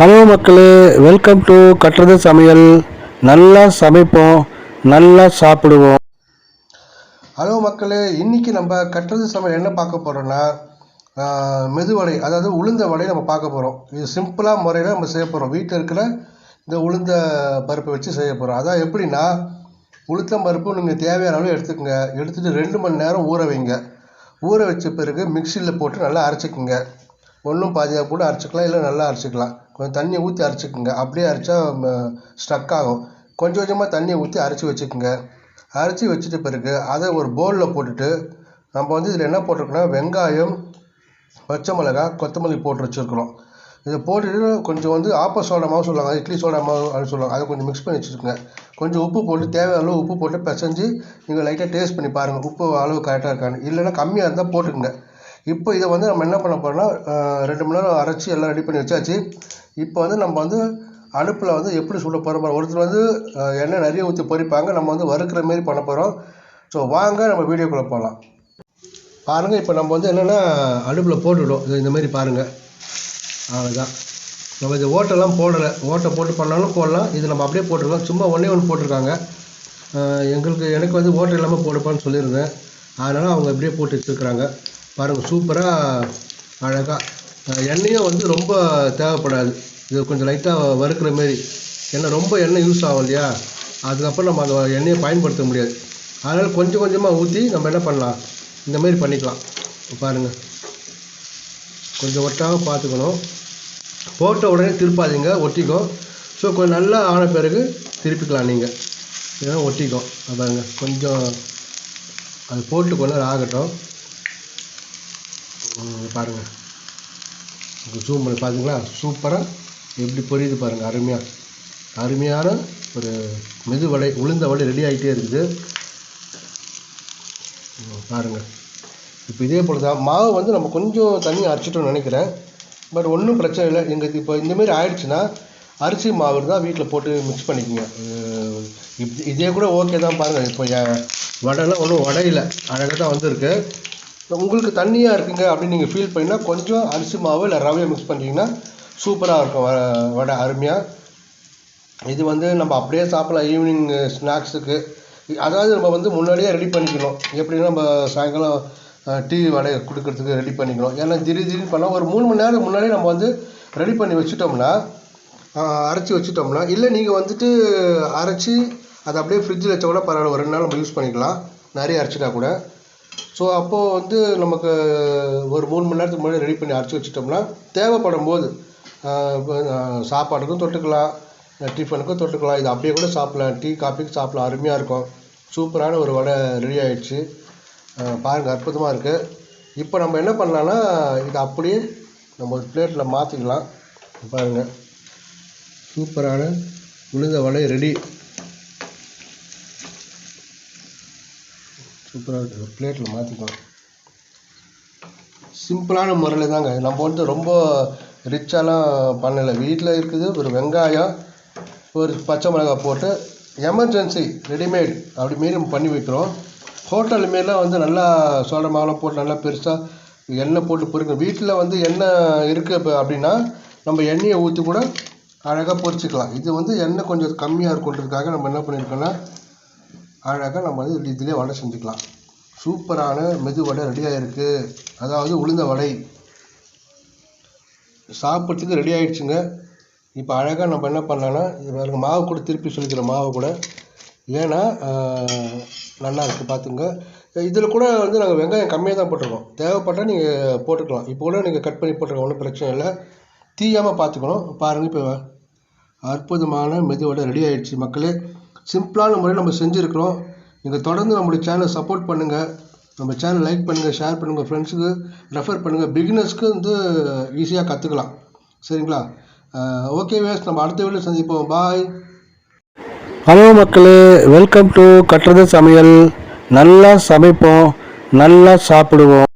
Hello மக்களே welcome to கட்டுறது சமையல். நல்லா சமைப்போம் நல்லா சாப்பிடுவோம். ஹலோ மக்களே இன்னைக்கு நம்ம கட்டுறது சமையல் என்ன பார்க்க போகிறோன்னா மெதுவடை அதாவது உளுந்த வடை நம்ம பார்க்க போகிறோம் இது சிம்பிளாக முறையில் நம்ம செய்ய போகிறோம் வீட்டில் இருக்கிற இந்த உளுந்த பருப்பை வச்சு செய்ய போகிறோம் அதான் எப்படின்னா உளுத்தம் பருப்பு நீங்கள் தேவையான அளவு எடுத்துக்கோங்க. எடுத்துகிட்டு ரெண்டு மணி நேரம் ஊற வைங்க. ஊற வச்ச பிறகு மிக்சியில் போட்டு நல்லா அரைச்சிக்கோங்க. ஒன்றும் பாதியாக கூட அரைச்சிக்கலாம் இல்லை நல்லா அரைச்சிக்கலாம். கொஞ்சம் தண்ணியை ஊற்றி அரைச்சிக்கோங்க. அப்படியே அரைச்சா ஸ்ட்ரக் ஆகும். கொஞ்சம் கொஞ்சமாக தண்ணியை ஊற்றி அரைச்சி வச்சுக்கோங்க. அரைச்சி வச்சிட்ட பிறகு அதை ஒரு பவுலில் போட்டுட்டு நம்ம வந்து இதில் என்ன போட்டிருக்கோம்னா வெங்காயம் பச்சை மிளகாய் கொத்தமல்லி போட்டு வச்சுருக்குறோம். இதை போட்டுட்டு கொஞ்சம் வந்து ஆப்ப சோடா மாவு சொல்லுவாங்க இட்லி சோடா மாவு அப்படின்னு சொல்லுவாங்க. அதை கொஞ்சம் மிக்ஸ் பண்ணி வச்சுருக்கோங்க கொஞ்சம் உப்பு போட்டு தேவையான அளவு உப்பு போட்டு பிசைஞ்சு நீங்கள் லைட்டாக டேஸ்ட் பண்ணி பாருங்கள் உப்பு அளவு கரெக்டாக இருக்கான்னு. இல்லைன்னா கம்மியாக இருந்தால் போட்டுக்கோங்க. இப்போ இதை வந்து நம்ம என்ன பண்ண போகிறோம்னா ரெண்டு மணி நேரம் அரைச்சி எல்லாம் ரெடி பண்ணி வச்சாச்சு. இப்போ வந்து நம்ம வந்து அடுப்பில் வந்து எப்படி சுட போகிறோம் ஒருத்தர் வந்து எண்ணெய் நிறைய ஊற்றி பொறிப்பாங்க நம்ம வந்து வறுக்கிற மாரி பண்ண போகிறோம் ஸோ வாங்க நம்ம வீடியோக்குள்ளே போகலாம் பாருங்கள் இப்போ நம்ம வந்து என்னென்னா அடுப்பில் போட்டுவிடும் இது இந்த மாதிரி பாருங்கள் அவ்வளோதான் நம்ம இது ஓட்டெல்லாம் போடலை. ஓட்டை போட்டு பண்ணாலும் போடலாம். இது நம்ம அப்படியே போட்டிருக்கோம். சும்மா ஒன்றே ஒன்று போட்டிருக்காங்க. எங்களுக்கு எனக்கு வந்து ஓட்டை இல்லாமல் போடுப்பான்னு சொல்லியிருந்தேன். அதனால் அவங்க அப்படியே போட்டு வச்சுருக்குறாங்க. பாருங்கள் சூப்பராக அழகாக எண்ணெயும் வந்து ரொம்ப தேவைப்படாது. இது கொஞ்சம் லைட்டாக வறுக்கிற மாரி. ஏன்னா ரொம்ப எண்ணெய் யூஸ் ஆகும் இல்லையா? அதுக்கப்புறம் நம்ம அந்த எண்ணெயை பயன்படுத்த முடியாது. அதனால் கொஞ்சம் கொஞ்சமாக ஊற்றி நம்ம என்ன பண்ணலாம்? இந்தமாரி பண்ணிக்கலாம். பாருங்கள் கொஞ்சம் ஒட்டாமல் பார்த்துக்கணும். போட்ட உடனே திருப்பாதீங்க. ஒட்டிக்கும். ஸோ கொஞ்சம் நல்லா ஆன பிறகு திருப்பிக்கலாம் நீங்கள் ஏன்னா ஒட்டிக்கும். பாருங்கள் கொஞ்சம் அது போட்டு கொஞ்ச நேரம் ஆகட்டும். ம், பாருங்க. ஜூம் பண்ணி பார்த்தீங்களா சூப்பராக எப்படி பொரியுது பாருங்கள் அருமையாக அருமையான ஒரு மெது வலை உளுந்த வலை ரெடி ஆகிட்டே இருக்குது. ம், இப்போ இதே போல் தான் மாவு வந்து நம்ம கொஞ்சம் தண்ணி அரைச்சிட்டோம்னு நினைக்கிறேன். பட் ஒன்றும் பிரச்சனை இல்லை. எங்களுக்கு இப்போ இந்தமாரி ஆயிடுச்சுன்னா அரிசி மாவு தான் வீட்டில் போட்டு மிக்ஸ் பண்ணிக்கோங்க. இப் இதே கூட ஓகே தான் பாருங்கள் இப்போ வடைலாம் ஒன்றும் வடையில். அழகாக தான் வந்திருக்கு. உங்களுக்கு தண்ணியாக இருக்குங்க அப்படின்னு நீங்கள் ஃபீல் பண்ணினா கொஞ்சம் அரிசி மாவு இல்லை ரவையை மிக்ஸ் பண்ணிட்டீங்கன்னா சூப்பராக இருக்கும். வடை அருமையாக இது வந்து நம்ம அப்படியே சாப்பிடலாம். ஈவினிங் ஸ்நாக்ஸுக்கு அதாவது நம்ம வந்து முன்னாடியே ரெடி பண்ணிக்கணும். எப்படின்னா நம்ம சாயங்காலம் டீ வடை கொடுக்கறதுக்கு ரெடி பண்ணிக்கணும். ஏன்னா திடீர் திடீர்னு பண்ணால் ஒரு மூணு மணி நேரம் முன்னாடியே நம்ம வந்து ரெடி பண்ணி வச்சுட்டோம்னா அரைச்சி வச்சுட்டோம்னா இல்லை நீங்கள் வந்துட்டு அரைச்சி அதை அப்படியே ஃப்ரிட்ஜில் வச்சா கூட பரவாயில்ல. ஒரு ரெண்டு நாள் நம்ம யூஸ் பண்ணிக்கலாம். நிறைய அரைச்சிட்டா கூட. ஸோ அப்போது வந்து நமக்கு ஒரு மூணு மணி நேரத்துக்கு முன்னாடி ரெடி பண்ணி அரைச்சி வச்சிட்டோம்னா தேவைப்படும் போது சாப்பாட்டுக்கும் தொட்டுக்கலாம் டிஃபனுக்கும் தொட்டுக்கலாம். இது அப்படியே கூட சாப்பிடலாம். டீ காஃபிக்கு சாப்பிடலாம். அருமையாக இருக்கும். சூப்பரான ஒரு வடை ரெடி ஆகிடுச்சு பாருங்கள் அற்புதமாக இருக்குது இப்போ நம்ம என்ன பண்ணலான்னா இது அப்படியே நம்ம ஒரு பிளேட்டில் மாற்றிக்கலாம் பாருங்கள் சூப்பரான உளுந்த வடை ரெடி சூப்பராக இருக்குது பிளேட்டில் மாற்றிக்கலாம் சிம்பிளான முறையில் தாங்க. நம்ம வந்து ரொம்ப ரிச்சாலாம் பண்ணலை. வீட்டில் இருக்குது. ஒரு வெங்காயம் ஒரு பச்சை மிளகாய் போட்டு எமர்ஜென்சி ரெடிமேட் அப்படி மாரி நம்ம பண்ணி வைக்கிறோம். ஹோட்டல் மாரிலாம் வந்து நல்லா சோழ மாவுலாம் போட்டு நல்லா பெருசாக எண்ணெய் போட்டு பொறிக்கணும் வீட்டில் வந்து எண்ணெய் இருக்குது இப்போ அப்படின்னா நம்ம எண்ணெயை ஊற்றி கூட அழகாக பொறிச்சிக்கலாம் இது வந்து எண்ணெய் கொஞ்சம் கம்மியாக இருக்குன்றதுக்காக நம்ம என்ன பண்ணியிருக்கோம்னா அழகாக நம்ம வந்து இதிலே வடை செஞ்சுக்கலாம். சூப்பரான மெது வடை ரெடியாக இருக்குது அதாவது உளுந்த வடை. சாப்பிட்றதுக்கு ரெடி ஆகிடுச்சுங்க இப்போ அழகாக நம்ம என்ன பண்ணலான்னா இது மாவு கூட திருப்பி சொல்லிக்கிற மாவு கூட. ஏன்னா நல்லா இருக்குது பார்த்துங்க இதில் கூட வந்து நாங்கள் வெங்காயம் கம்மியாக தான் போட்டிருக்கோம். தேவைப்பட்டால் நீங்கள் போட்டுக்கலாம். இப்போ கூட நீங்கள் கட் பண்ணி போட்டுருக்கோம் ஒன்றும் பிரச்சனை இல்லை. தீயாமல் பார்த்துக்கணும் பாருங்கள் இப்போ அற்புதமான மெதுவோட ரெடி ஆகிடுச்சு மக்களே. சிம்பிளான முறையில் நம்ம செஞ்சுருக்கிறோம். நீங்கள் தொடர்ந்து நம்மளுடைய சேனலை சப்போர்ட் பண்ணுங்கள் நம்ம சேனல் லைக் பண்ணுங்கள் ஷேர் பண்ணுங்கள் ஃப்ரெண்ட்ஸுக்கு ரெஃபர் பண்ணுங்கள் பிகினர்ஸ்க்கு வந்து ஈஸியாக கற்றுக்கலாம் சரிங்களா? ஓகே வேஸ் நம்ம அடுத்த வீடியோ சந்திப்போம். பாய் ஹலோ மக்களே. வெல்கம் டு கட்டுறது சமையல். நல்லா சமைப்போம். நல்லா சாப்பிடுவோம்.